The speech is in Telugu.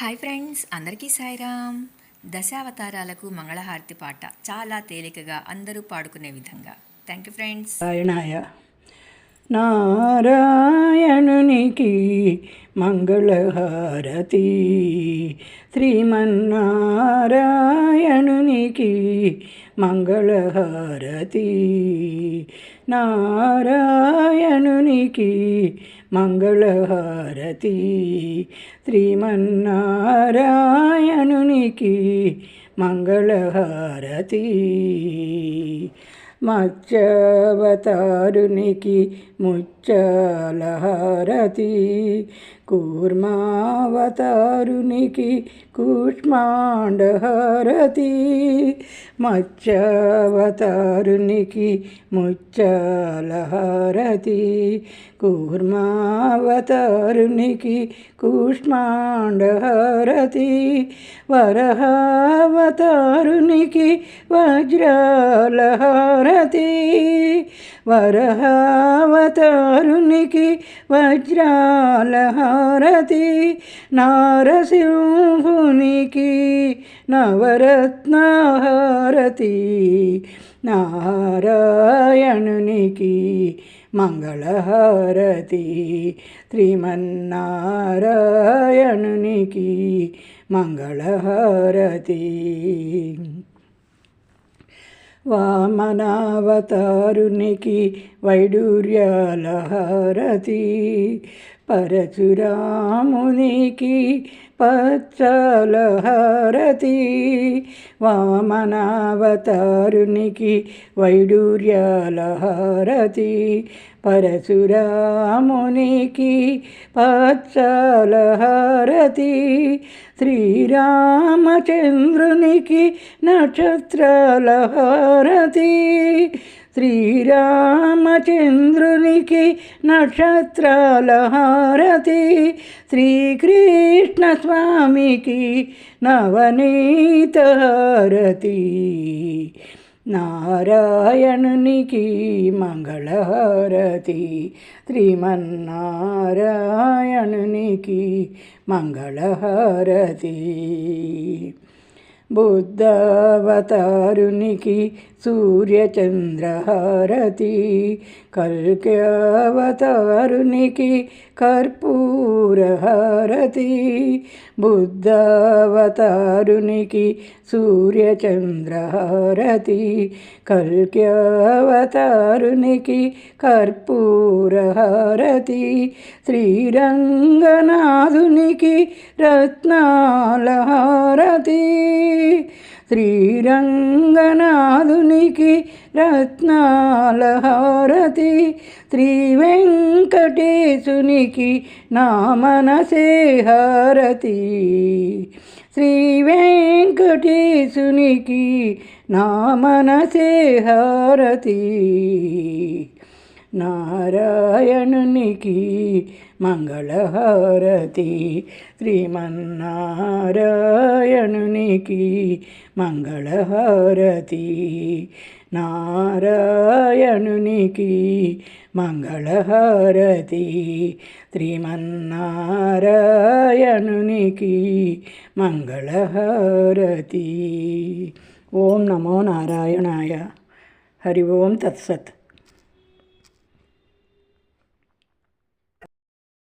హాయ్ ఫ్రెండ్స్ అందరికీ సాయిరామ్. దశావతారాలకు మంగళహారతి పాట చాలా తేలికగా అందరూ పాడుకునే విధంగా. థ్యాంక్ యూ ఫ్రెండ్స్ నారాయణాయ నారాయణునికి మంగళహారతి. శ్రీమన్నారాయణునికి మంగళహారతి. నారాయణునికి మంగళహారతి. శ్రీమన్నారాయణునికి మంగళహారతి. మత్స్యవతారునికి ముచ్చలహారతి కూర్మావతారునికి కూష్మాండహరతి మత్స్యావతారునికి ముచ్చాలహారతి కూర్మావతారునికి కూష్మాండహరతి వరహావతారునికి వజ్రాలహారతి వరహావతారునికి వజ్రాలహారతి నారసింహునికి నవరత్నహారతి నారాయణునికి మంగళహారతి శ్రీమన్నారాయణునికి మంగళహారతి వామనావతారునికి వైడూర్యాలహారతి. పరశురామునికి పచ్చలహారతి. వామనావతారునికి వైడూర్యాలహారతి. పరశురామునికి పచ్చలహారతి. శ్రీరామచంద్రునికి నక్షత్రలహారతి శ్రీరామచంద్రునికి నక్షత్రాలహారతి శ్రీకృష్ణ స్వామికి నవనీతహారతి నారాయణునికి మంగళహారతి. శ్రీమన్నారాయణునికి మంగళహారతి. బుద్ధావతారునికి సూర్యచంద్రహారతి. కల్క్యావతారునికి కర్పూరహారతి బుద్ధావతారునికి సూర్యచంద్రహారతి కల్క్యావతారునికి కర్పూరహారతి శ్రీరంగనాథునికి రత్నాలహారతి శ్రీరంగనా శ్రీకి రత్నాల హారతి శ్రీ వెంకటేశునికి నా మనసే హారతి. శ్రీ వెంకటేశునికి నా మనసే హారతి. నారాయణునికి మంగళహారతి. శ్రీమన్నారాయణునికి మంగళహారతి. నారాయణునికి మంగళహారతి. శ్రీమన్నారాయణునికి మంగళహారతి. ఓం నమో నారాయణాయ. హరి ఓం తత్సత్.